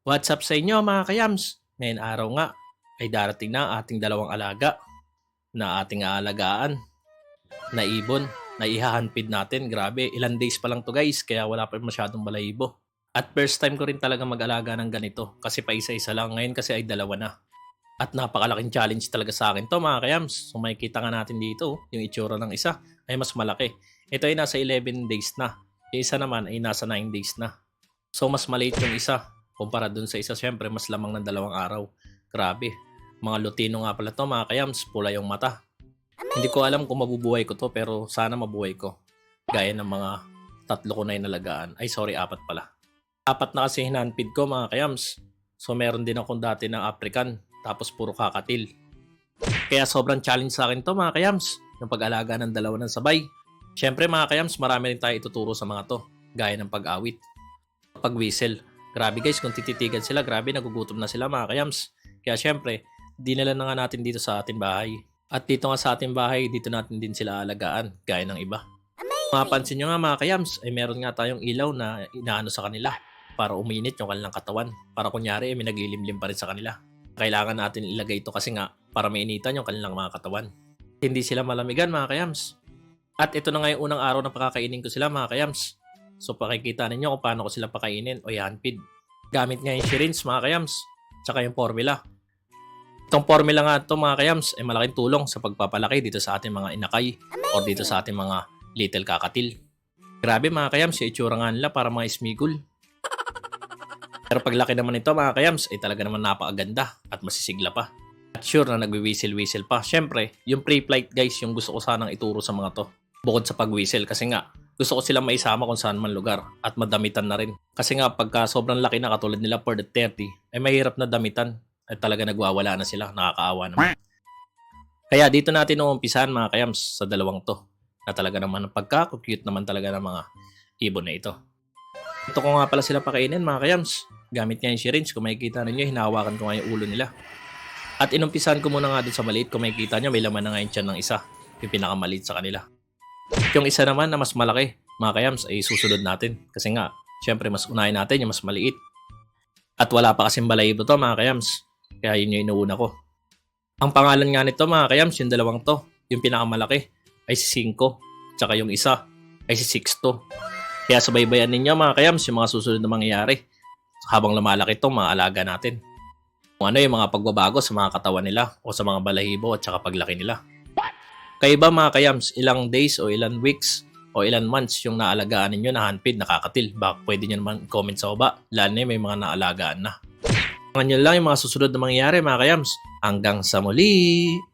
What's up sa inyo mga kayams? Ngayon araw nga ay darating na ating dalawang alaga na ating aalagaan na ibon na ihahanpid natin. Grabe, ilan days pa lang to guys kaya wala pa masyadong balahibo. At first time ko rin talaga mag-alaga ng ganito kasi pa isa-isa lang. Ngayon kasi ay dalawa na. At napakalaking challenge talaga sa akin to mga kayams. So makikita nga natin dito yung itsura ng isa ay mas malaki. Ito ay nasa 11 days na. Yung isa naman ay nasa 9 days na. So mas maliit yung isa kumpara dun sa isa syempre mas lamang ng dalawang araw. Grabe. Mga Lutino nga pala to mga kayams, pula yung mata. Hindi ko alam kung mabubuhay ko to pero sana mabuhay ko. Gaya ng mga tatlo ko na inalagaan. Ay sorry, apat pala. Apat na kasi hinanpid ko mga kayams. So meron din akong dati ng African tapos puro kakatil. Kaya sobrang challenge sa akin to mga kayams. Yung pag-alaga ng dalawa ng sabay. Syempre mga kayams, marami rin tayo ituturo sa mga to. Gaya ng pag-awit. Pag-whistle. Grabe guys, kung tititigan sila, grabe nagugutom na sila mga kayams. Kaya syempre, dinala na nga natin dito sa ating bahay. At dito nga sa ating bahay, dito natin din sila alagaan, gaya ng iba. Mapansin nyo nga mga kayams, ay meron nga tayong ilaw na inaano sa kanila para uminit yung kanilang katawan. Para kunyari, ay may naglilimlim pa rin sa kanila. Kailangan natin ilagay ito kasi nga para mainitan yung kanilang mga katawan. Hindi sila malamigan mga kayams. At ito na nga yung unang araw na pakakainin ko sila mga kayams. So pakikita ninyo kung paano ko sila pakainin o i-handfeed. Gamit nga yung syringe mga kayams. Tsaka yung formula. Itong formula nga ito mga kayams ay malaking tulong sa pagpapalaki dito sa ating mga inakay o dito sa ating mga little kakatil. Grabe mga kayams, yung itsura nga nila para mga smigol. Pero paglaki naman ito mga kayams ay talaga naman napakaganda at masisigla pa. At sure na nagwi-whistle-whistle pa. Siyempre, yung pre-flight guys yung gusto ko sanang ituro sa mga to. Bukod sa pag-whistle kasi nga gusto ko silang maisama kung saan man lugar at madamitan na rin. Kasi nga pagka sobrang laki na katulad nila for the 30 ay mahirap na damitan at talaga nagwawala na sila, nakakaawa naman. Kaya dito natin uumpisahan mga kayams sa dalawang to na talaga naman ang pagka-cute naman talaga ng mga ibon na ito. Ito ko nga pala sila pakainin mga kayams. Gamit nga yung syringe, kung makikita ninyo, hinawakan ko nga yung ulo nila. At inumpisahan ko muna nga dun sa maliit, kung makikita nyo, may laman na nga yung ng isa, yung pinakamaliit sa kanila. Yung isa naman na mas malaki, mga kayams, ay susunod natin. Kasi nga, syempre mas unahin natin yung mas maliit. At wala pa kasing balayibo to mga kayams. Kaya yun yung inuuna ko. Ang pangalan nga nito mga kayams, yung dalawang to, yung pinakamalaki, ay si 5. Tsaka yung isa, ay si 6 to. Kaya subaybayan ninyo mga kayams yung mga susunod na mangyayari habang lumalaki itong mga alaga natin. Kung ano yung mga pagbabago sa mga katawan nila o sa mga balahibo at saka paglaki nila. Kayo ba mga kayams, ilang days o ilang weeks o ilan months yung naalagaan ninyo na handpid, nakakatil? Baka pwede nyo naman comment sa baba, lalo na may mga naalagaan na. Ngayon lang yung mga susunod na mangyayari mga kayams. Hanggang sa muli!